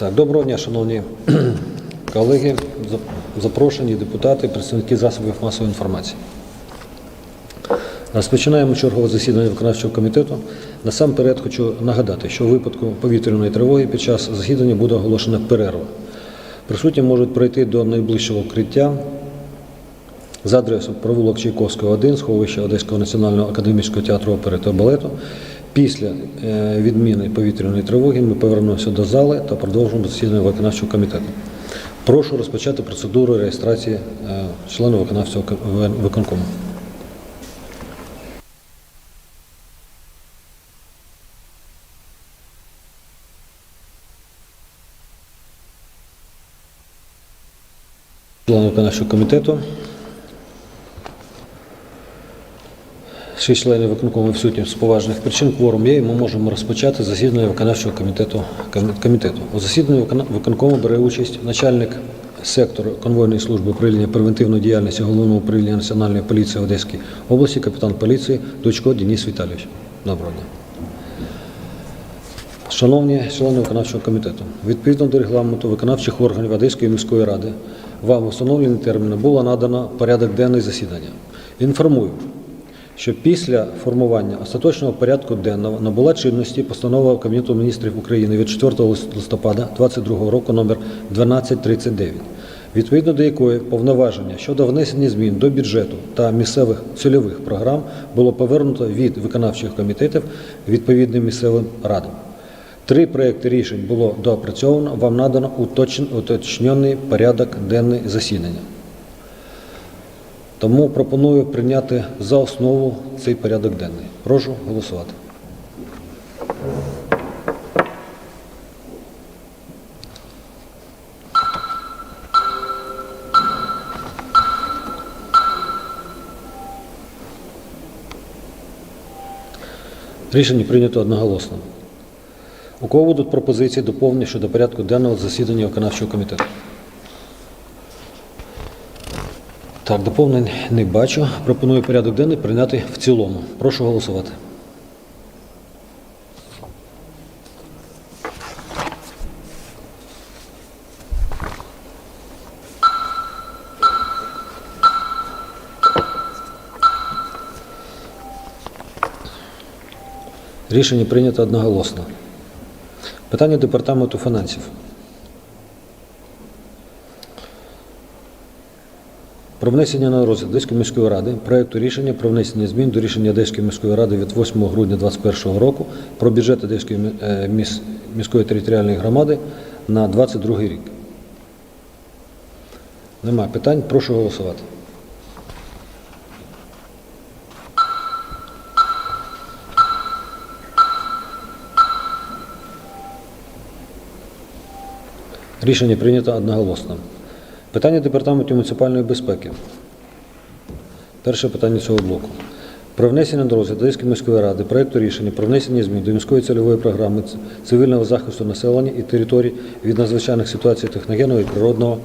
Так, доброго дня, шановні колеги, запрошені депутати, представники засобів масової інформації. Розпочинаємо чергове засідання виконавчого комітету. Насамперед хочу нагадати, що у випадку повітряної тривоги під час засідання буде оголошена перерва. Присутні можуть пройти до найближчого укриття за адресою провулок Чайковського, 1, сховище Одеського національного академічного театру опери та балету. Після е, відміни повітряної тривоги ми повернемося до зали та продовжимо засідання виконавчого комітету. Прошу розпочати процедуру реєстрації е, членів виконавчого виконкому. Члени виконавчого комітету. Шість членів виконкому відсутні з поважних причин. Кворум є, і ми можемо розпочати засідання виконавчого комітету. комітету. У засіданні виконкому бере участь начальник сектору конвойної служби управління превентивної діяльності Головного управління Національної поліції Одеської області, капітан поліції Дучко Денис Віталійович. Доброго дня. Шановні члени виконавчого комітету, відповідно до регламенту виконавчих органів Одеської міської ради, вам встановлені терміни було надано порядок денний засідання. Інформую, що після формування остаточного порядку денного набула чинності постанова Кабінету міністрів України від 4 листопада 2022 року номер 1239, відповідно до якої повноваження щодо внесення змін до бюджету та місцевих цільових програм було повернуто від виконавчих комітетів відповідним місцевим радам. Три проекти рішень було доопрацьовано, вам надано уточн- уточнений порядок денний засідання. Тому пропоную прийняти за основу цей порядок денний. Прошу голосувати. Рішення прийнято одноголосно. У кого будуть пропозиції доповнення щодо порядку денного засідання виконавчого комітету? Так, доповнень не бачу. Пропоную порядок денний прийняти в цілому. Прошу голосувати. Рішення прийнято одноголосно. Питання департаменту фінансів. Про внесення на розгляд Одеської міської ради проекту рішення про внесення змін до рішення Одеської міської ради від 8 грудня 2021 року про бюджет Одеської е, міс- міської територіальної громади на 2022 рік. Нема питань, прошу голосувати. Рішення прийнято одноголосно. Питання департаменту муніципальної безпеки. Перше питання цього блоку. Про внесення до розгляду Одеської міської ради проекту рішення про внесення змін до міської цільової програми цивільного захисту населення і територій від надзвичайних ситуацій техногенного і природного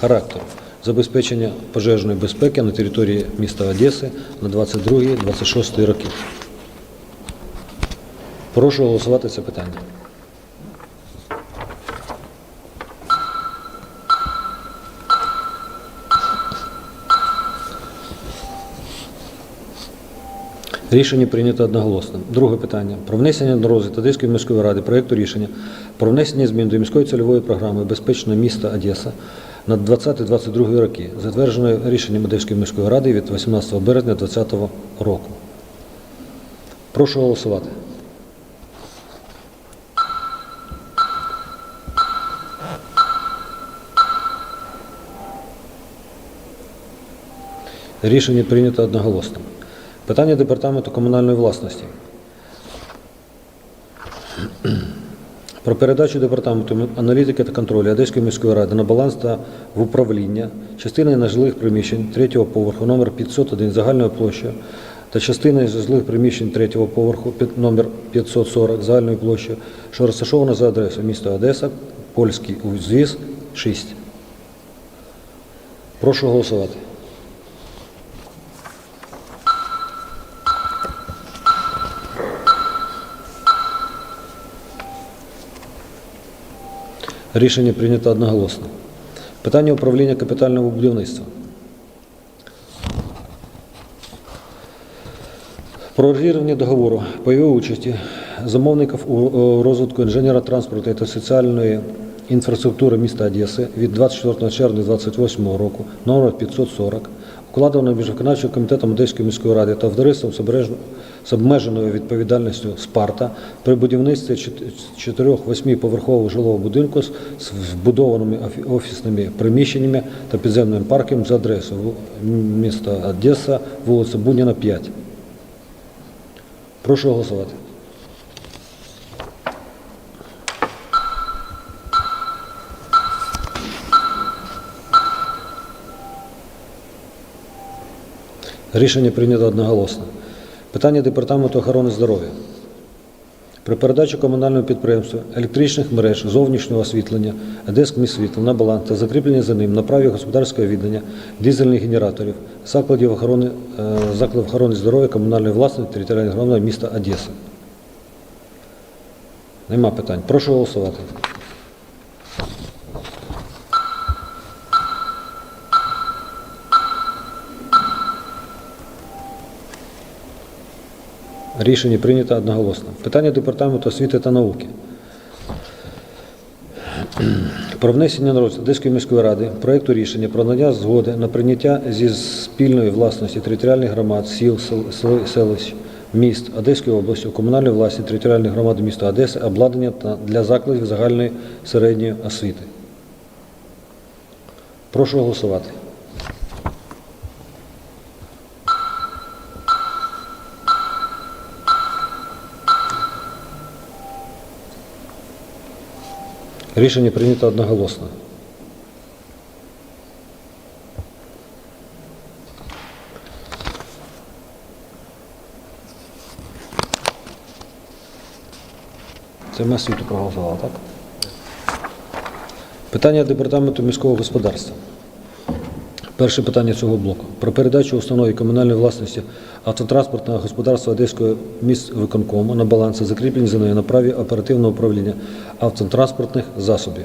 характеру, забезпечення пожежної безпеки на території міста Одеси на 22-26 роки. Прошу голосувати це питання. Рішення прийнято одноголосно. Друге питання. Про внесення до розгляду Одеської міської ради проєкту рішення про внесення змін до міської цільової програми Безпечне місто Одеса на 20-22 роки, затвердженої рішенням Одеської міської ради від 18 березня 2020 року. Прошу голосувати. Рішення прийнято одноголосно. Питання департаменту комунальної власності. Про передачу департаменту аналітики та контролю Одеської міської ради на баланс та в управління частини нежилих приміщень третього поверху номер 501 загальною площею та частини жилих приміщень третього поверху номер 540 загальною площею, що розташовано за адресою міста Одеса, Польський узвіз 6. Прошу голосувати. Рішення прийнято одноголосно. Питання управління капітального будівництва. Про розірвання договору пайової участі замовників у у розвитку інженера транспорту та соціальної інфраструктури міста Одеси від 24 червня 2028 року номер 540 укладено між виконавчим комітетом Одеської міської ради та товариством з обмеженою відповідальністю «Спарта» при будівництві 4-8-поверхового жилого будинку з вбудованими офісними приміщеннями та підземним парком за адресою міста Одеса, вулиця Буніна, 5. Прошу голосувати. Рішення прийнято одноголосно. Питання Департаменту охорони здоров'я. При передачі комунальному підприємству електричних мереж зовнішнього освітлення Одеськміськвітла на баланс та закріплення за ним на праві господарського віддання дизельних генераторів закладів охорони, е, закладів охорони здоров'я комунальної власності територіальної громади міста Одеси. Нема питань. Прошу голосувати. Рішення прийнято одноголосно. Питання Департаменту освіти та науки. Про внесення на розгляд Одеської міської ради проекту рішення про надання згоди на прийняття зі спільної власності територіальних громад, сіл, сел- сел- селищ, міст Одеської області у комунальній власні територіальної громади міста Одеси обладнання для закладів загальної середньої освіти. Прошу голосувати. Рішення прийнято одноголосно. Це ми світу проголосували, так? Питання департаменту міського господарства. Перше питання цього блоку. Про передачу установі комунальної власності автотранспортного господарства Одеського міськвиконкому на баланс і закріплення за нею на праві оперативного управління автотранспортних засобів.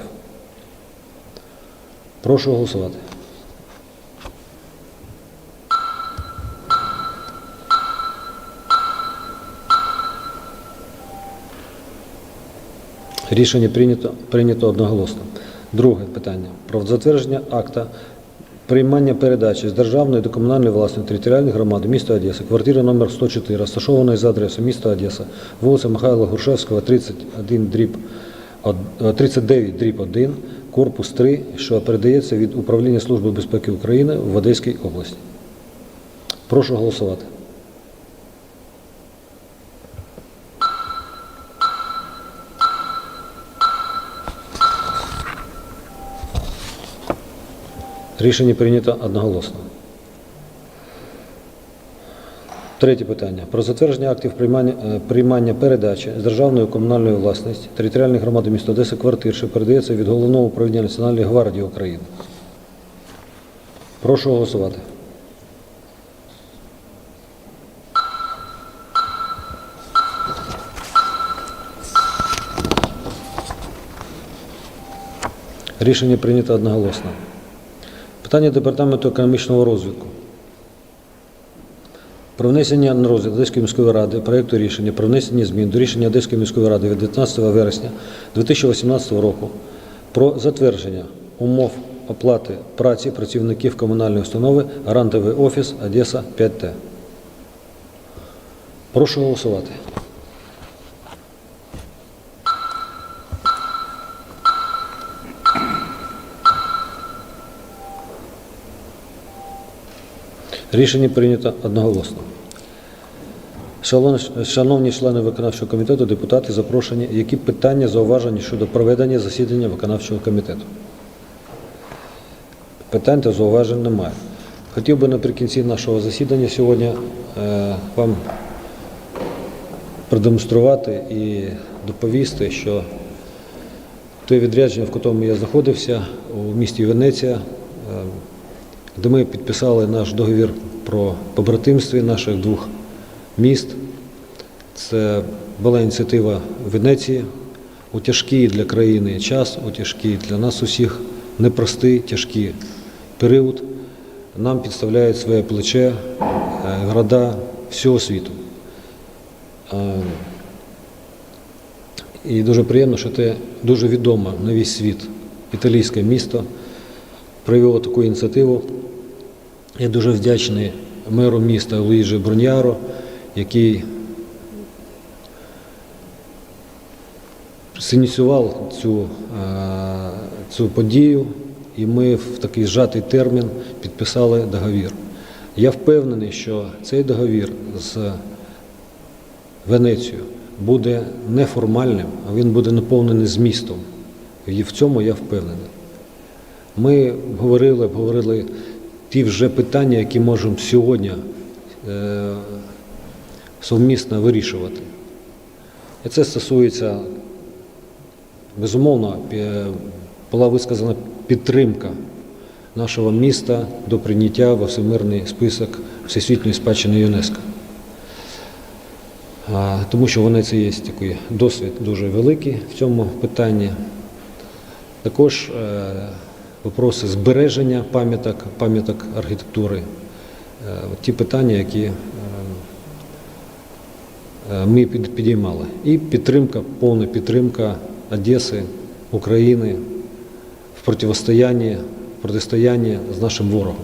Прошу голосувати. Рішення прийнято, прийнято одноголосно. Друге питання про затвердження акта приймання передачі з державної до комунальної власної територіальної громади міста Одеса, квартира номер 104, розташованої за адресою міста Одеса, вулиця Михайла Грушевського, 31 дріб, од- е, 39 дріб 1, корпус 3, що передається від Управління Служби безпеки України в Одеській області. Прошу голосувати. Рішення прийнято одноголосно. Третє питання. Про затвердження актів приймання, е, приймання передачі з державної комунальної власності територіальної громади міста Одеси квартир, що передається від Головного управління Національної гвардії України. Прошу голосувати. Рішення прийнято одноголосно. Питання Департаменту економічного розвитку. Про внесення на розгляд Одеської міської ради проєкту рішення про внесення змін до рішення Одеської міської ради від 19 вересня 2018 року про затвердження умов оплати праці працівників комунальної установи Грантовий офіс Одеса 5Т. Прошу голосувати. Рішення прийнято одноголосно. Шановні- члени виконавчого комітету, депутати запрошені, які питання, зауваження щодо проведення засідання виконавчого комітету? Питань та зауважень немає. Хотів би наприкінці нашого засідання сьогодні е, вам продемонструвати і доповісти, що той відрядження, в якому я знаходився у місті Венеція, е, де ми підписали наш договір про побратимстві наших двох міст. Це була ініціатива Венеції, у тяжкий для країни час, у тяжкий для нас усіх непростий, тяжкий період. Нам підставляють своє плече е, города всього світу. Е, І дуже приємно, що це дуже відоме на весь світ італійське місто провело таку ініціативу. Я дуже вдячний меру міста Луїджі Бруньяро, який синіціював цю, е, цю подію, і ми в такий зжатий термін підписали договір. Я впевнений, що цей договір з Венецією буде неформальним, а він буде наповнений змістом. І в цьому я впевнений. Ми говорили, обговорили ті вже питання, які можемо сьогодні е, совмісно вирішувати. І це стосується, безумовно, була висказана підтримка нашого міста до прийняття во всемирний список Всесвітньої спадщини ЮНЕСКО. Тому що в Венеції є такий досвід дуже великий в цьому питанні. Також е, вопроси збереження пам'яток, пам'яток архітектури. Е, ті питання, які е, е, ми підіймали. І підтримка, повна підтримка Одеси, України в протистоянні, протистоянні з нашим ворогом.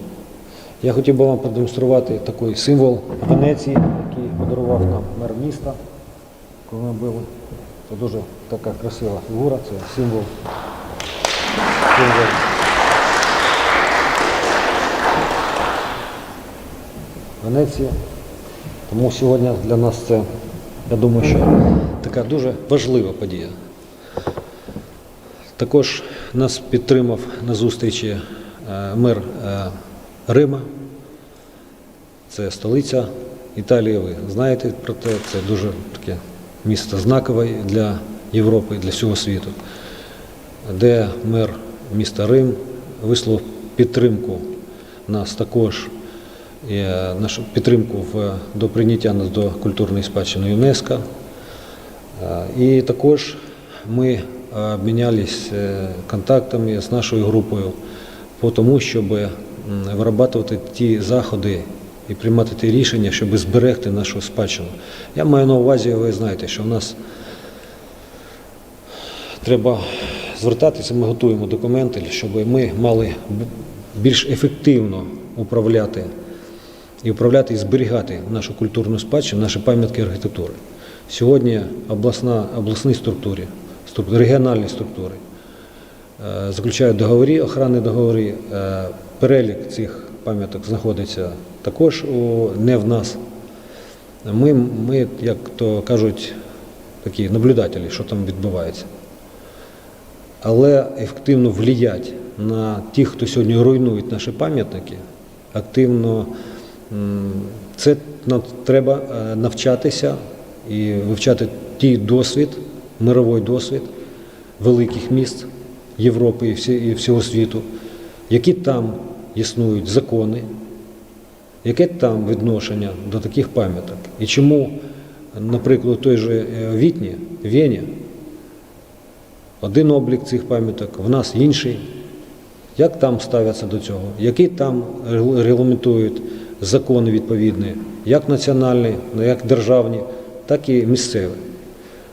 Я хотів би вам продемонструвати такий символ Венеції, який подарував нам мер міста, коли ми були. Це дуже така красива фігура, це символ. символ Венеції. Тому сьогодні для нас це, я думаю, що така дуже важлива подія. Також нас підтримав на зустрічі е, мер е, Рима. Це столиця Італії, ви знаєте про те, це дуже таке місто знакове для Європи, для всього світу, де мер міста Рим висловив підтримку нас також, нашу підтримку в, до прийняття нас до культурної спадщини ЮНЕСКО. Е, І також ми е, обмінялись е, контактами з нашою групою по тому, щоб вирабатувати ті заходи і приймати ті рішення, щоб зберегти нашу спадщину. Я маю на увазі, ви знаєте, що в нас треба звертатися, ми готуємо документи, щоб ми мали більш ефективно управляти і управляти і зберігати нашу культурну спадщину, наші пам'ятки архітектури. Сьогодні обласна, обласні структури, струк- регіональні структури е, заключають договори, охоронні договори. Е, Перелік цих пам'яток знаходиться також у, не в нас. Ми, ми, як то кажуть, такі наблюдателі, що там відбувається. Але ефективно влиять на тих, хто сьогодні руйнує наші пам'ятники, активно це треба е, навчатися і вивчати ті досвід, мировий досвід великих міст Європи і, всього світу, які там існують закони, яке там відношення до таких пам'яток. І чому, наприклад, той же е, Вітні, Вені, один облік цих пам'яток, в нас інший. Як там ставляться до цього? Які там регламентують закони відповідні, як національні, ну, як державні, так і місцеві.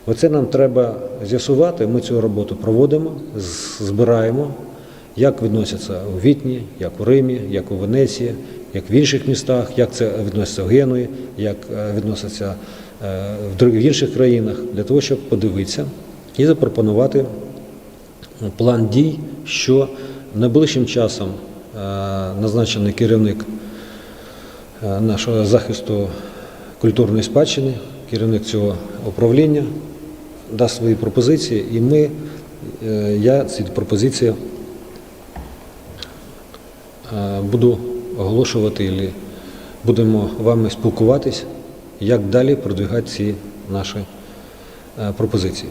Оце нам треба з'ясувати. Ми цю роботу проводимо, збираємо, як відносяться у Вітні, як у Римі, як у Венеції, як в інших містах, як це відноситься в Генуї, як е, відноситься е, в інших країнах, для того, щоб подивитися і запропонувати план дій, що найближчим часом е, назначений керівник нашого захисту культурної спадщини, керівник цього управління, дасть свої пропозиції, і ми, е, я ці пропозиції е, буду оголошувати, і будемо вами спілкуватись, як далі продвигати ці наші е, пропозиції.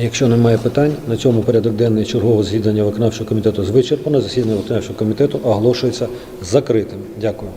Якщо немає питань, на цьому порядок денний чергового засідання виконавчого комітету вичерпано. Засідання виконавчого комітету оголошується закритим. Дякую.